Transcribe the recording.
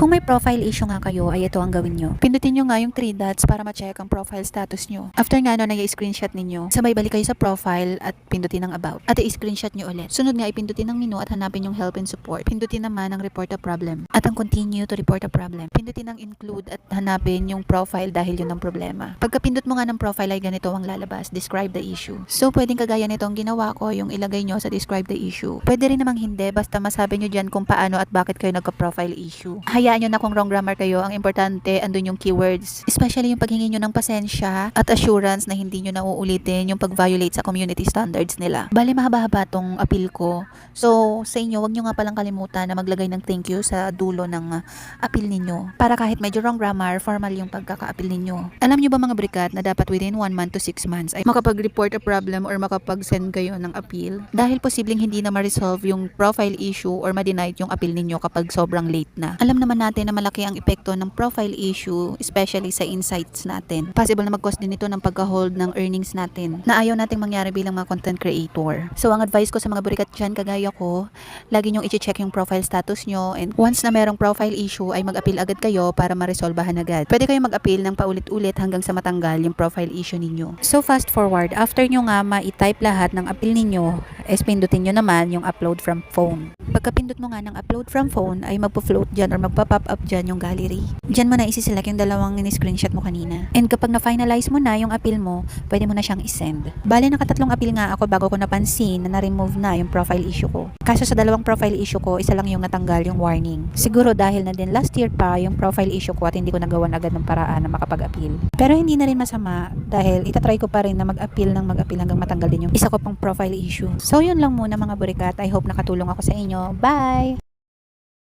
Kung may profile issue nga kayo, ay ito ang gawin nyo. Pindutin nyo nga yung 3 dots para ma-check ang profile status nyo. After nga no, nag-screenshot ninyo, sabay balik kayo sa profile at pindutin ang about. At i-screenshot nyo ulit. Sunod nga, ipindutin ang menu at hanapin yung help and support. Pindutin naman ang report a problem. At ang continue to report a problem. Pindutin ang include at hanapin yung profile dahil yun ang problema. Pagka pindot mo nga ng profile ay ganito ang lalabas. Describe the issue. So, pwedeng kagaya nito ang ginawa ko, yung ilagay nyo sa describe the issue. Pwede rin namang hindi, basta masabi nyo dyan kung paano at bakit kayo nagka-profile issue. Hayaan nyo na kung wrong grammar kayo, ang importante, andun yung keywords. Especially yung paghingi nyo ng pasensya at assurance na hindi nyo na uulitin yung pag-violate sa community standards nila. Bali, mahaba-haba tong appeal ko. So, sa inyo, wag nyo nga palang kalimutan na maglagay ng thank you sa dulo ng uh, appeal ninyo. Para kahit medyo wrong grammar, formal yung pagkaka-appeal ninyo. Alam nyo ba mga brikat na dapat within 1 month to 6 months ay makapag-report a problem or makapag-send kayo ng appeal? Dahil posibleng hindi na ma-resolve yung profile issue or ma-denied yung appeal ninyo kapag sobrang late na. Alam naman natin na malaki ang epekto ng profile issue, especially sa insights natin. Possible na mag-cause din ito ng pagka-hold ng earnings natin na ayaw nating mangyari bilang mga content creator. So, ang advice ko sa mga burikat dyan, kagaya ko, lagi nyong i-check yung profile status nyo and once na merong profile issue ay mag-appeal agad kayo para ma-resolbahan agad. Pwede kayo mag-appeal ng paulit-ulit hanggang sa matanggal yung profile issue ninyo. So, fast forward, after nyo nga ma-type lahat ng appeal ninyo, is pindutin nyo naman yung upload from phone. Pagkapindot mo nga ng upload from phone ay magpo-float dyan or magpa-pop up dyan yung gallery. Dyan mo na isi-select yung dalawang ni-screenshot mo kanina. And kapag na-finalize mo na yung appeal mo, pwede mo na siyang isend. Bale, nakatatlong appeal nga ako bago ko napansin na na-remove na yung profile issue ko. Kaso sa dalawang profile issue ko, isa lang yung natanggal yung warning. Siguro dahil na din last year pa yung profile issue ko at hindi ko nagawan agad ng paraan na makapag-appeal. Pero hindi na rin masama dahil itatry ko pa rin na mag-appeal ng mag-appeal hanggang matanggal din yung isa ko pang profile issue. So yun lang muna mga burikat. I hope nakatulong ako sa inyo. Bye!